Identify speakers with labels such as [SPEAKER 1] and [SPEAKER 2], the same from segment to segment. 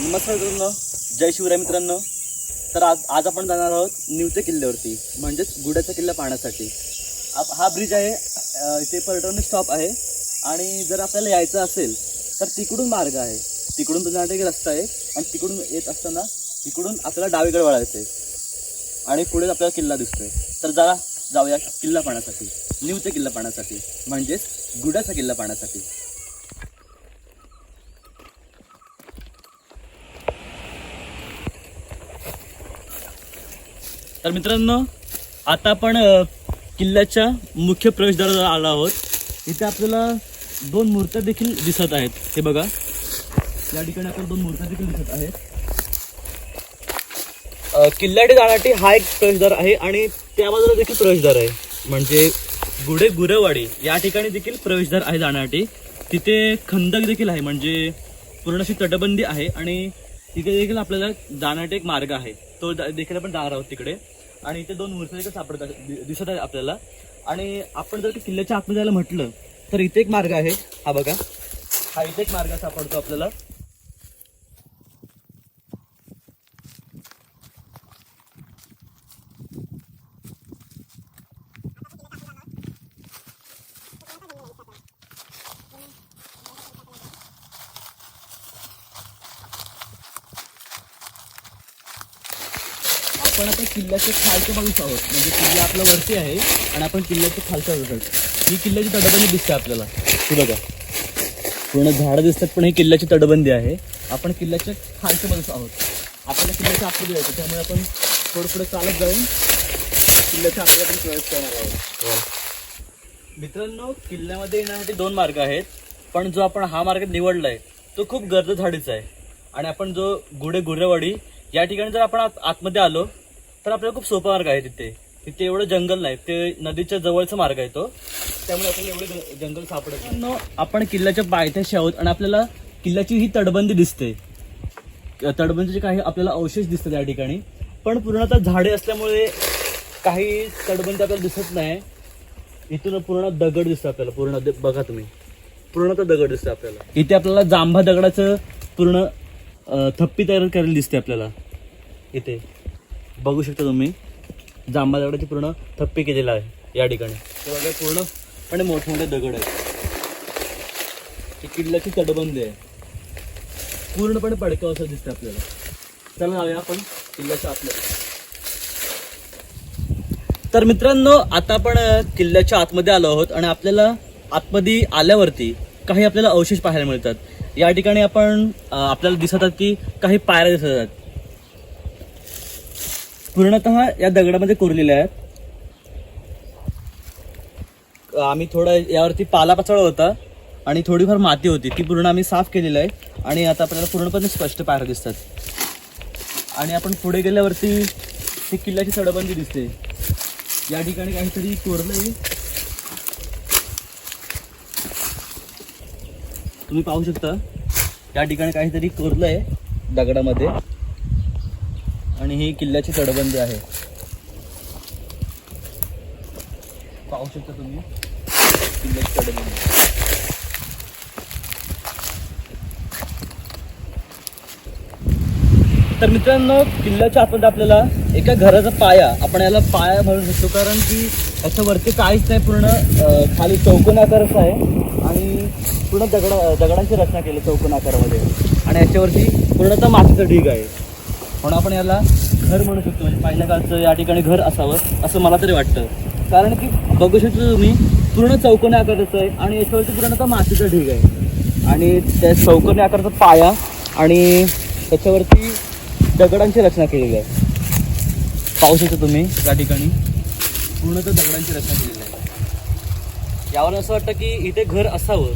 [SPEAKER 1] नमस्कार मित्रांनो जय शिवराय मित्रांनो. तर आज आज आपण जाणार आहोत निवच्या किल्ल्यावरती म्हणजेच गुड्याचा किल्ला पाहण्यासाठी. आप- हा ब्रिज आहे इथे पर्यटन स्टॉप आहे. आणि जर आपल्याला यायचं असेल तर तिकडून मार्ग आहे. तिकडून जाण्यासाठी रस्ता आहे आणि तिकडून येत असताना तिकडून आपल्याला डावीकडे वळायचं आहे आणि पुढे आपल्याला किल्ला दिसतोय. तर जरा जाऊया किल्ला पाहण्यासाठी निवते किल्ला पाहण्यासाठी म्हणजेच गुड्याचा किल्ला पाहण्यासाठी. तर मित्रांनो आता आपण किल्ल्याच्या मुख्य प्रवेशद्वाराला आलो आहोत. इथे आपल्याला दोन मूर्त्या देखील दिसत आहेत. हे बघा. या ठिकाणी आपल्याला दोन मूर्त्या देखील दिसत आहेत. किल्ल्याकडे जाण्यासाठी हा एक प्रवेशद्वार आहे आणि त्या बाजूला देखील प्रवेशद्वार आहे. म्हणजे गुढे गुरेवाडी या ठिकाणी देखील प्रवेशद्वार आहे जाण्यासाठी. तिथे खंदक देखील आहे. म्हणजे पूर्ण अशी तटबंदी आहे आणि तिथे देखील आपल्याला जाण्यासाठी एक मार्ग आहे. तो देखील आपण जाणार आहोत तिकडे. आणि इथे दोन मूर्ती देखील सापडत दिसत आहे आपल्याला. आणि आपण जर किल्ल्याच्या आतमध्ये जायला म्हटलं तर इथे एक मार्ग आहे. हा बघा. हा इथे एक मार्ग सापडतो आपल्याला आपण आता किल्ल्याच्या खालच्या बाजूस आहोत. म्हणजे किल्ला आपला वरती आहे आणि आपण किल्ल्याच्या खालच्या बाजूस आहोत. ही किल्ल्याची तटबंदी दिसते आपल्याला. ही बघा. पूर्ण झाडं दिसतात पण ही किल्ल्याची तटबंदी आहे. आपण किल्ल्याच्या खालच्या बाजूस आहोत. आपल्याला किल्ल्याच्या आतमध्ये जायचं त्यामुळे आपण थोडं पुढे चालत जाऊन किल्ल्याच्या आतमध्ये आपण प्रवेश करणार आहोत. मित्रांनो किल्ल्यामध्ये येण्यासाठी दोन मार्ग आहेत. पण जो आपण हा मार्ग निवडलाय तो खूप गर्द झाडीचा आहे. आणि आपण जो गुढे गुरेवाडी या ठिकाणी जर आपण आत आतमध्ये आलो तर आपल्याला खूप सोपा मार्ग आहे तिथे. तिथे एवढं जंगल नाही. ते नदीच्या जवळचा मार्ग आहे तो. त्यामुळे आपल्याला एवढं ज- जंगल सापडत नाही. आपण किल्ल्याच्या पायथ्याशी आहोत आणि आपल्याला किल्ल्याची ही तटबंदी दिसते. तटबंदीचे काही आपल्याला अवशेष दिसतात या ठिकाणी. पण पूर्णतः झाडे असल्यामुळे काही तटबंदी आपल्याला दिसत नाही. इथून पूर्ण दगड दिसतं आपल्याला. पूर्ण बघा तुम्ही. पूर्णतः दगड दिसतं आपल्याला. इथे आपल्याला जांभा दगडाचं पूर्ण थप्पी तयार करायला दिसते आपल्याला. इथे. बघू शकता तुम्ही जांभा पूर्ण थप्पी केलेला आहे या ठिकाणी. ते बघा पूर्णपणे मोठमोठे दगड आहेत. किल्ल्याची तटबंदी आहे. पूर्णपणे पडकाव असं दिसतं आपल्याला. चला जाऊया आपण किल्ल्याच्या आतमध्ये. तर मित्रांनो आता आपण किल्ल्याच्या आतमध्ये आलो आहोत आणि आपल्याला आतमध्ये आल्यावरती काही आपल्याला अवशेष पाहायला मिळतात. या ठिकाणी आपण आपल्याला दिसतात की काही पायऱ्या दिसत आहेत पूर्णतः या दगडामध्ये कोरलेल्या आहेत. आम्ही थोडं यावरती पाला पचळा होता आणि थोडीफार माती होती. ती पूर्ण आम्ही साफ केलेली आहे आणि आता आपल्याला पूर्णपणे स्पष्ट पायऱ्या दिसतात. आणि आपण पुढे गेल्यावरती ती किल्ल्याची सडबंदी दिसते. या ठिकाणी काहीतरी कोरलंय. तुम्ही पाहू शकता. या ठिकाणी काहीतरी कोरलं आहे दगडामध्ये. आणि ही किल्ल्याची तडबंदी आहे. पाहू शकता तुम्ही? किल्ल्याची तडबंदी तर मित्रांनो किल्ल्याच्या आतमध्ये आपल्याला एका घराचा पाया आपण याला पाया म्हणू शकतो कारण की याच्यावरती काहीच नाही पूर्ण खाली चौकोन आकारच आहे आणि पूर्ण दगड दगडांची रचना केली चौकोन आकारामध्ये. आणि याच्यावरती पूर्णतः मातीचं ढीग आहे. म्हणून आपण याला घर म्हणू शकतो. म्हणजे पहिल्या काळचं या ठिकाणी घर असावं असं मला तरी वाटतं. कारण की बघू शकतो तुम्ही पूर्ण चौकोनी आकाराचं आहे आणि याच्यावरती पूर्णतः मातीचं ढीग आहे. आणि त्या चौकोनी आकाराचा पाया आणि त्याच्यावरती दगडांची रचना केलेली आहे. पाहू शकता तुम्ही त्या ठिकाणी. पूर्णतः दगडांची रचना केलेली आहे. यावर असं वाटतं की इथे घर असावं.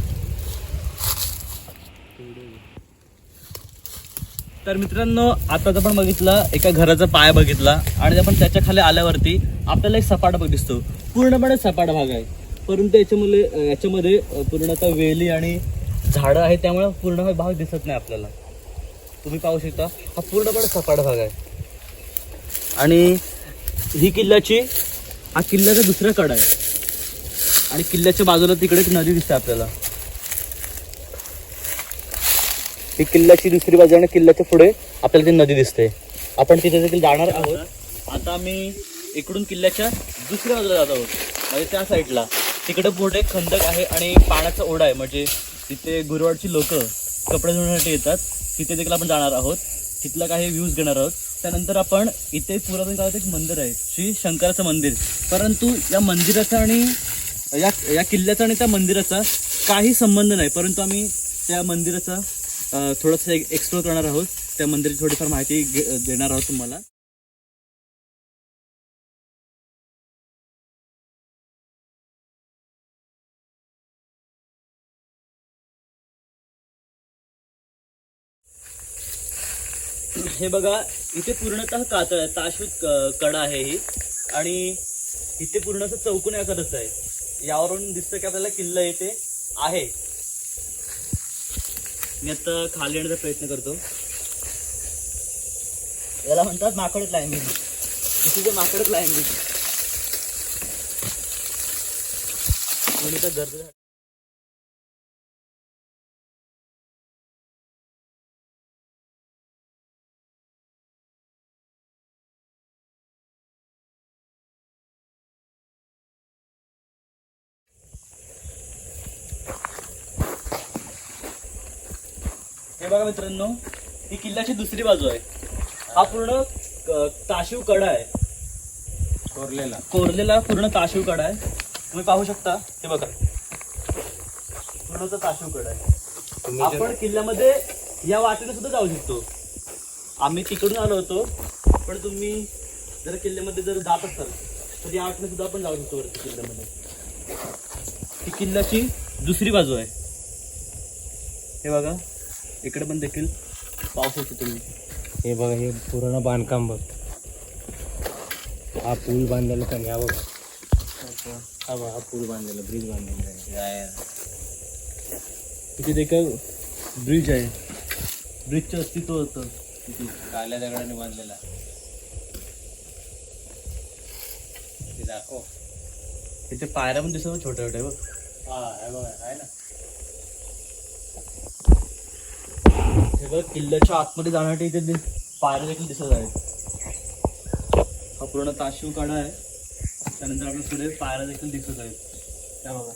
[SPEAKER 1] तर मित्रांनो आताच आपण बघितलं एका घराचा पाय बघितला आणि आपण त्याच्याखाली आल्यावरती आपल्याला एक सपाट भाग दिसतो. पूर्णपणे सपाट भाग आहे. परंतु याच्यामुळे याच्यामध्ये पूर्णतः वेली आणि झाडं आहे त्यामुळे पूर्ण भाग दिसत नाही आपल्याला. तुम्ही पाहू शकता हा पूर्णपणे सपाट भाग आहे. आणि ही किल्ल्याची हा किल्ल्याचा दुसरा कडा आहे. आणि किल्ल्याच्या बाजूला तिकडे एक नदी दिसते आपल्याला. ही किल्ल्याची दुसरी बाजू आणि किल्ल्याच्या पुढे आपल्याला ती नदी दिसते. आपण तिथे देखील जाणार आहोत. आता आम्ही इकडून किल्ल्याच्या दुसऱ्या बाजूला जात आहोत. म्हणजे त्या साईडला. तिकडे पुढे खंदक आहे आणि पाण्याचा ओढा आहे. म्हणजे तिथे गुरुवारची लोक कपडे धुण्यासाठी येतात. तिथे देखील आपण जाणार आहोत. तिथला काही व्ह्यूज घेणार आहोत. त्यानंतर आपण इथे पुरातन काळात एक मंदिर आहे. श्री शंकराचं मंदिर. परंतु या मंदिराचा आणि या या किल्ल्याचा आणि त्या मंदिराचा काही संबंध नाही. परंतु आम्ही त्या मंदिराचा अ, थोडंसं एक्सप्लोर करणार आहोत. त्या मंदिराची थोडीफार माहिती देणार आहोत तुम्हाला. हे बघा इथे पूर्णतः कातळ आहे. कडा आहे ही. आणि इथे पूर्णतः चौकोन आकारच आहे यावरून दिसतं की आपल्याला किल्ला इथे आहे. मी आता खाली येण्याचा प्रयत्न करतो. याला म्हणतात माकड क्लाइम्बिंग इथे माकड क्लाइम्बिंग कोणी तर गरज हे बघा मित्रांनो ही किल्ल्याची दुसरी बाजू आहे. हा पूर्ण क- ताशीव कडा आहे.
[SPEAKER 2] कोरलेला.
[SPEAKER 1] कोरलेला पूर्ण ताशीव कडा आहे. तुम्ही पाहू शकता हे बघा. पूर्ण ताशीव कडा आहे.
[SPEAKER 2] तुम्ही जर-
[SPEAKER 1] आपण किल्ल्यामध्ये या वाटेने सुद्धा जाऊ शकतो. आम्ही तिकडून आलो होतो पण तुम्ही जर किल्ल्यामध्ये जर जात असाल तर या वाटेने सुद्धा आपण जाऊ शकतो वरती किल्ल्यामध्ये. ही किल्ल्याची दुसरी बाजू आहे. हे बघा. इकडे पण देखील पाहू शकतो तुम्ही.
[SPEAKER 2] हे बघा हे पूर्ण बांधकाम बघ. हा पूल बांधलेला पण या बघ. हा बघ हा पूल बांधलेला ब्रिज बांधलेला आहे.
[SPEAKER 1] इथे देखील ब्रिज आहे. ब्रिजचं अस्तित्व होतं. इथे
[SPEAKER 2] काल्या दगडाने बांधलेला. ते दाखव.
[SPEAKER 1] इथे पायऱ्या पण दिसत छोट्या छोट्या बघ.
[SPEAKER 2] हा हे बघा आहे ना?
[SPEAKER 1] सगळं किल्ल्याच्या आतमध्ये जाण्यासाठी इथे पायऱ्या देखील दिसत आहेत. हा पूर्ण ताशिव काढा आहे. त्यानंतर आपल्या पुढे पायऱ्या देखील दिसत आहेत. त्या बघा.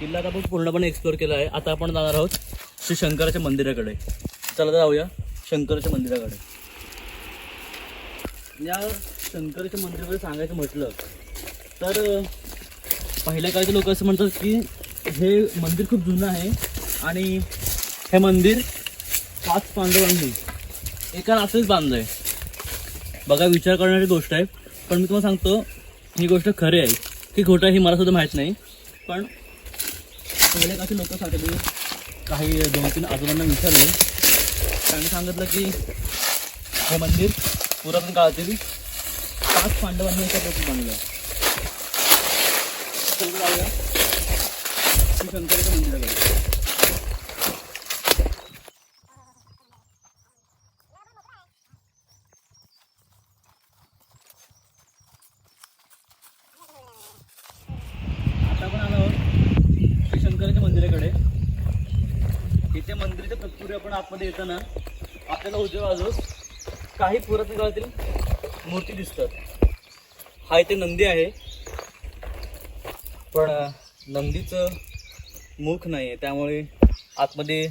[SPEAKER 1] किल्ला आता आपण पूर्णपणे एक्सप्लोर केला आहे. आता आपण जाणार आहोत श्री शंकराच्या मंदिराकडे. चला तर जाऊया शंकराच्या मंदिराकडे. या शंकराच्या मंदिराकडे सांगायचं म्हटलं तर पहिल्या काळचे लोक असं म्हणतात की हे मंदिर खूप जुनं आहे आणि हे मंदिर पाच पांडवांनी एका रात्रीच बांधलं आहे बघा विचार करणारी गोष्ट आहे पण मी तुम्हाला सांगतो ही गोष्ट खरी आहे. की खोटं आहे ही मला सुद्धा माहीत नाही पण पहिल्या काळचे लोक सांगतात काही दोन तीन आजोबांना विचारले. त्यांनी सांगितलं की हे मंदिर पुरातन काळातील पाच पांडवांनी एका पोटी बांधलं चला शंकराच्या मंदिराकडे आता आपण आलो आहोत श्री शंकराच्या मंदिराकडे इथे मंदिराच्या तत्पूर्वी आपण आतमध्ये येताना आपल्याला उजव्या बाजूस काही पुरातन काळातील मूर्ती दिसतात. हा इथे नंदी आहे. पण नंदीचं मुख नाही आहे त्यामुळे आतमध्ये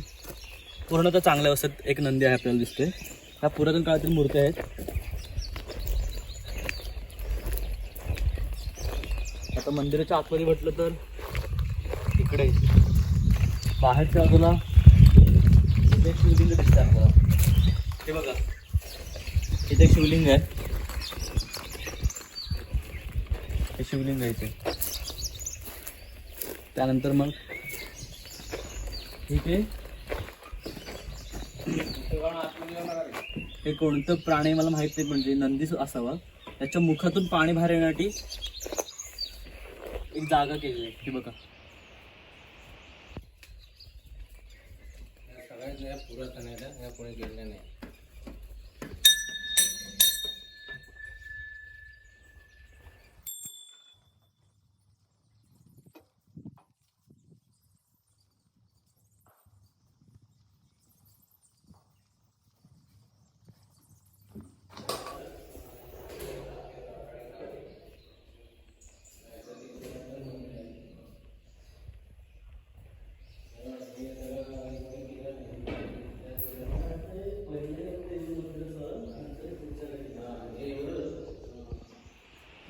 [SPEAKER 1] पूर्णतः चांगल्या अवस्थेत एक नंदी आहे आपल्याला दिसते ह्या पुरातन काळातील मूर्ती आहेत. आता मंदिराच्या आतमध्ये म्हटलं तर इकडे. बाहेरच्या बाजूला इथे शिवलिंग दिसतं आपल्याला. हे बघा. इथे शिवलिंग आहे. हे शिवलिंग आहे इथे. त्यानंतर मग इथे हे कोणतं प्राणी मला माहीत नाही म्हणजे नंदीच असावा. त्याच्या मुखातून पाणी बाहेर येण्यासाठी एक जागा केली आहे. ती बघा.
[SPEAKER 2] पुरातन आहे कोणी गेलं नाही.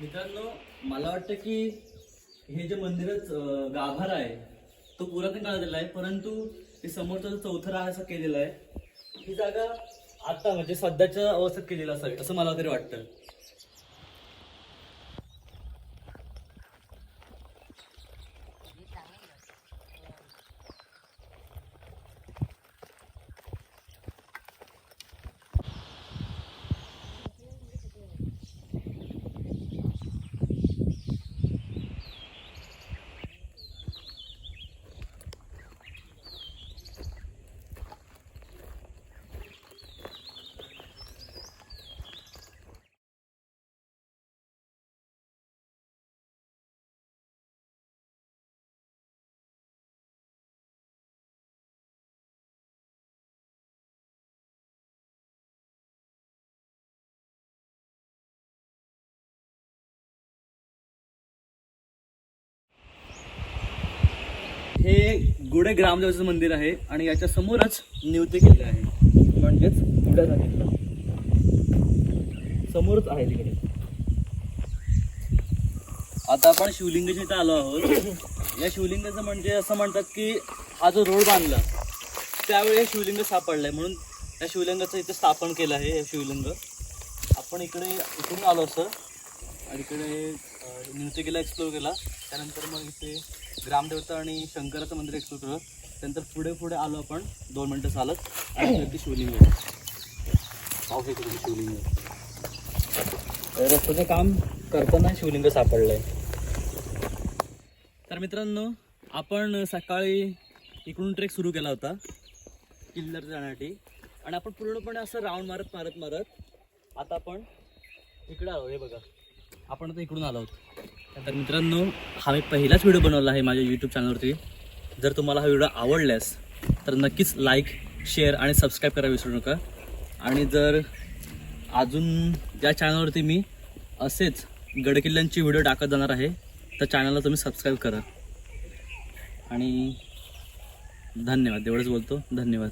[SPEAKER 1] मित्रांनो मला वाटतं की हे जे मंदिरच गाभार आहे तो पुरातन काळातला आहे परंतु हे समोरचा जो चौथरा असा केलेला आहे. ही जागा आता म्हणजे सध्याच्या अवस्थेत केलेला असावी असं मला तरी वाटतं हे गुडे ग्रामदेवाचं मंदिर आहे आणि याच्या समोरच नियुक्त केले आहे. म्हणजेच गुड्याचा किल्ला समोरच आहे तिकडे. आता आपण शिवलिंगाच्या इथे आलो आहोत. या शिवलिंगाचं म्हणजे असं म्हणतात की हा जो रोड बांधला त्यावेळी हे शिवलिंग सापडलंय. म्हणून या शिवलिंगाचं इथे स्थापन केलं आहे हे शिवलिंग. आपण इकडे इकडून आलो असं आणि इकडे नृत्य केला एक्सप्लोर केला. त्यानंतर मग इथे ग्रामदेवता आणि शंकराचं मंदिर एक्सप्लोर केलं त्यानंतर पुढे पुढे आलो आपण. दोन मिनटं चालत. आणि इथे शिवलिंग पाऊस येतो शकतो शिवलिंग रस्त्याचं काम करताना शिवलिंग सापडलंय. तर मित्रांनो आपण सकाळी इकडून ट्रेक सुरू केला होता. किल्लर जाण्यासाठी. आणि आपण पूर्णपणे असं राऊंड मारत मारत मारत आता आपण इकडे आलो. हे बघा. आपण आता इकडून आलो आहोत. तर मित्रांनो हा मी पहिलाच व्हिडिओ बनवला आहे माझ्या यूट्यूब चॅनलवरती जर तुम्हाला हा व्हिडिओ आवडल्यास तर नक्कीच लाईक शेअर आणि सबस्क्राईब करायला विसरू नका. आणि जर अजून ज्या चॅनलवरती मी असेच गडकिल्ल्यांची व्हिडिओ टाकत जाणार आहे तर चॅनलला तुम्ही सबस्क्राईब करा. आणि धन्यवाद एवढंच बोलतो. धन्यवाद.